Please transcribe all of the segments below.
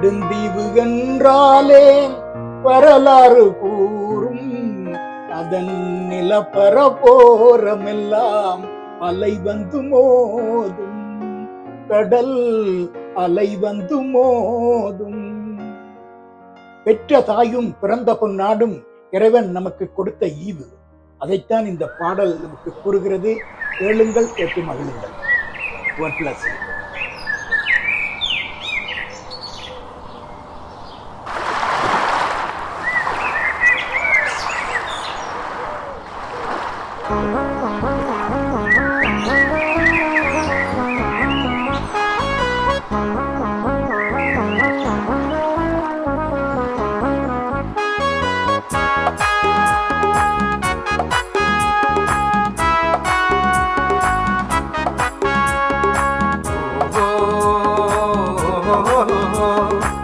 நெடுந்தீவு என்றாலே வரலாறு கூறும். அதன் நிலப்பரப்போரமெல்லாம் அலை வந்து மோதும். கடல் அலை வந்து மோதும். பெற்ற தாயும் பிறந்த பொன்னாடும் இறைவன் நமக்கு கொடுத்த ஈவு. அதைத்தான் இந்த பாடல் நமக்கு கூறுகிறது. கேளுங்கள் கேட்டு மகிழுங்கள். oh, oh, oh. oh, oh, oh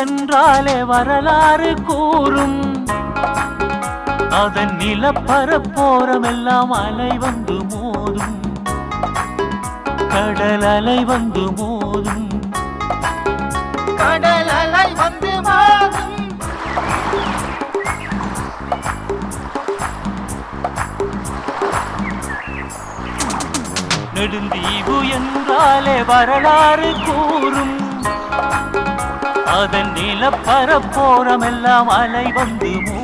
என்றாலே வரலாறு கூறும். அதன் நிலப்பரப்போரமெல்லாம் அலை வந்து மோதும். கடல் அலை வந்து மோதும். கடல் அலை வந்து மோதும். நெடுந்தீவு என்றாலே வரலாறு கூறும். அதன் நிலப்பரப்போரம் எல்லாம் அலை வந்து மோதும்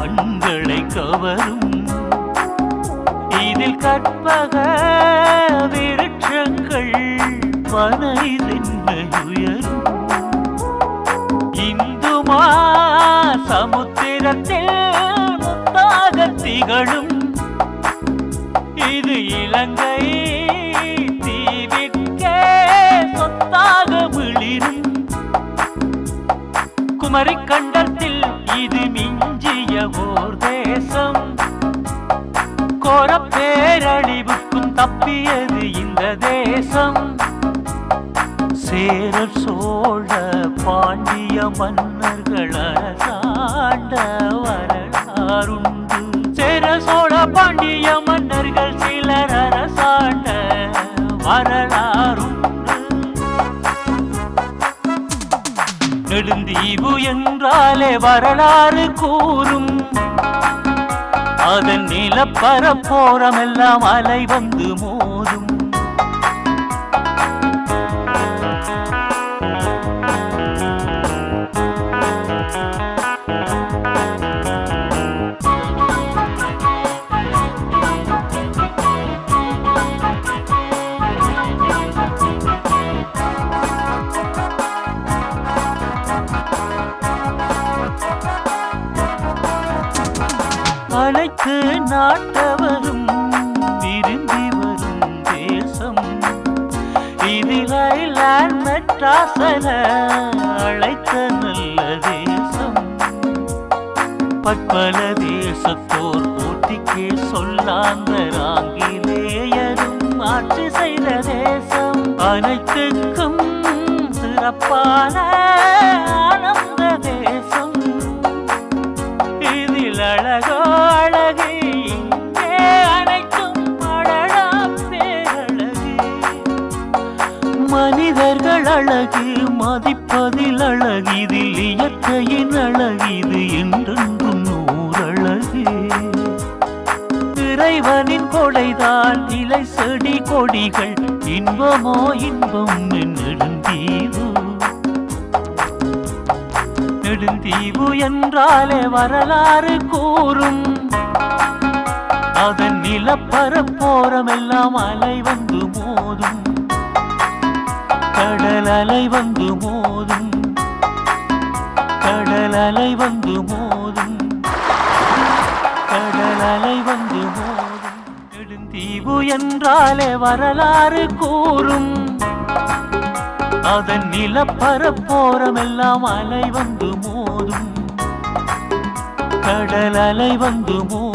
கண்களை கவரும். இதில் கற்பக விருட்சங்கள் பனை உயரும் இந்துமா சமுத்திரத்தில் முத்தாக திகழும். இது இலங்கை தீவிற்கே சொத்தாக விளிரும் குமரிக்கண் கோர பேரழிவுக்கும் தப்பியது இந்த தேசம். சேர சோழ பாண்டிய மன்னர்கள் அரசாண்ட வரலாறுண்டு சேர சோழ பாண்டிய மன்னர்கள் சிலர் அரசாண்ட வரலாறுண்டு நெடுந்தீவு என்றாலே வரலாறு கூறும். அதன் நிலப்பரப்போரமெல்லாம் அலை வந்து மோதும். நாட்டவரும் விரும்பி வரும் தேசம். இதில் ஐலாண்ட் மெட்ராசன அழைத்த நல்ல தேசம். பற்பல தேசத்தோர் போட்டிக்கே சொல்லாங்க ஆங்கிலேயரும் ஆட்சி செய்த தேசம். அனைத்துக்கும் சிறப்பான மனிதர்கள் அழகு மதிப்பதில் அழகு இதில் இயற்கையின் அழகிது என்றென்றும் நூறழகு. இறைவனின் கொடைதான் இலை செடி கொடிகள் இன்பமோ இன்பம் நெடுந்தீவு. நெடுந்தீவு என்றாலே வரலாறு கூறும். அதன் நிலப்பரப்போரமெல்லாம் அலை வந்து போதும் கடல் அலை வந்து மோதும். கடல் அலை வந்து மோதும். கடல் அலை வந்து மோதும். நெடுந்தீவு என்றாலே வரலாறு கூறும். அதன் நிலப்பரப்போரமெல்லாம் அலை வந்து மோதும். கடல் அலை வந்து மோதும்